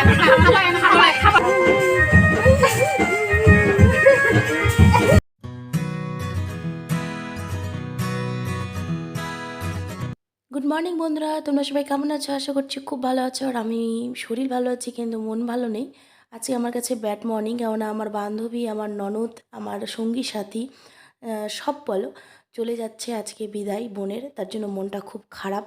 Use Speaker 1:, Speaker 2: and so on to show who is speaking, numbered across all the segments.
Speaker 1: Good morning বন্ধুরা। তোমরা সবাই কেমন আছো? আশা করছি খুব ভালো আছো। আর আমি শরীর ভালো আছি, কিন্তু মন ভালো নেই। আজকে আমার কাছে ব্যাড মর্নিং কেননা আমার বান্ধবী, আমার ননদ, আমার সঙ্গী সাথী সব বলো, চলে যাচ্ছে আজকে বিদায় বোনের। তার জন্য মনটা খুব খারাপ।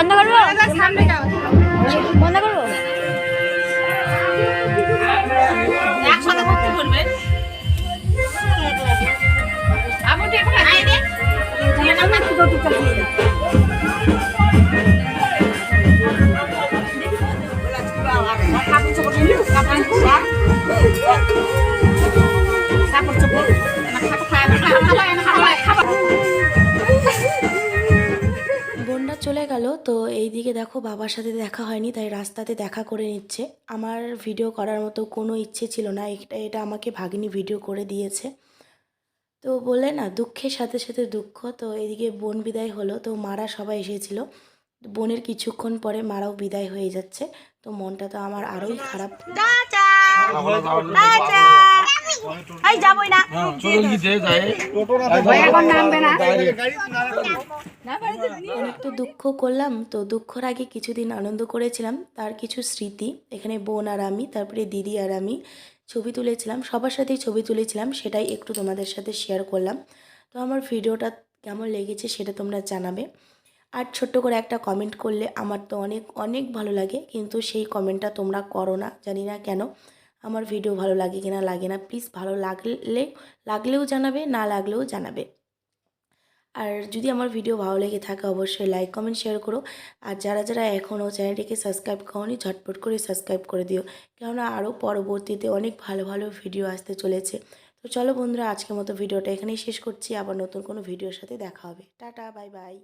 Speaker 2: বন্ধ করব? বন্ধ করব?
Speaker 3: একসাথে করতে করবে আমি
Speaker 1: তো এইদিকে দেখো বাবার সাথে দেখা হয়নি তাই রাস্তাতে দেখা করে নিচ্ছে। আমার ভিডিও করার মতো কোনো ইচ্ছে ছিল না এটা এটা আমাকে ভাগিনী ভিডিও করে দিয়েছে। তো বললে না দুঃখের সাথে সাথে দুঃখ তো এদিকে বোন বিদায় হলো তো মারা সবাই এসেছিল। বোনের কিছুক্ষণ পরে মারাও বিদায় হয়ে যাচ্ছে তো মনটা তো আমার আরোই খারাপ।
Speaker 2: যাবই না।
Speaker 1: অনেক তো দুঃখ করলাম। তো দুঃখর আগে কিছুদিন আনন্দ করেছিলাম। তার কিছু স্মৃতি এখানে বোন আর আমি তারপরে দিদি আর আমি ছবি তুলেছিলাম। সবার সাথেই ছবি তুলেছিলাম সেটাই একটু তোমাদের সাথে শেয়ার করলাম। তো আমার ভিডিওটা কেমন লেগেছে সেটা তোমরা জানাবে। আর ছোট্ট করে একটা কমেন্ট করলে আমার তো অনেক অনেক ভালো লাগে। কিন্তু সেই কমেন্টটা তোমরা করো না জানি না কেন। আমার ভিডিও ভালো লাগে কিনা লাগে না। প্লিজ ভালো লাগলে লাগলেও জানাবে না লাগলেও জানাবে। আর যদি আমার ভিডিও ভালো লেগে থাকে, অবশ্যই লাইক কমেন্ট শেয়ার করো। আর যারা যারা এখনও চ্যানেলটিকে সাবস্ক্রাইব করনি, ঝটপট করে সাবস্ক্রাইব করে দিও। কেননা আরও পরবর্তীতে অনেক ভালো ভালো ভিডিও আসতে চলেছে। তো চলো বন্ধুরা, আজকের মতো ভিডিওটা এখানেই শেষ করছি। আবার নতুন কোনো ভিডিওর সাথে দেখা হবে। Tata bye bye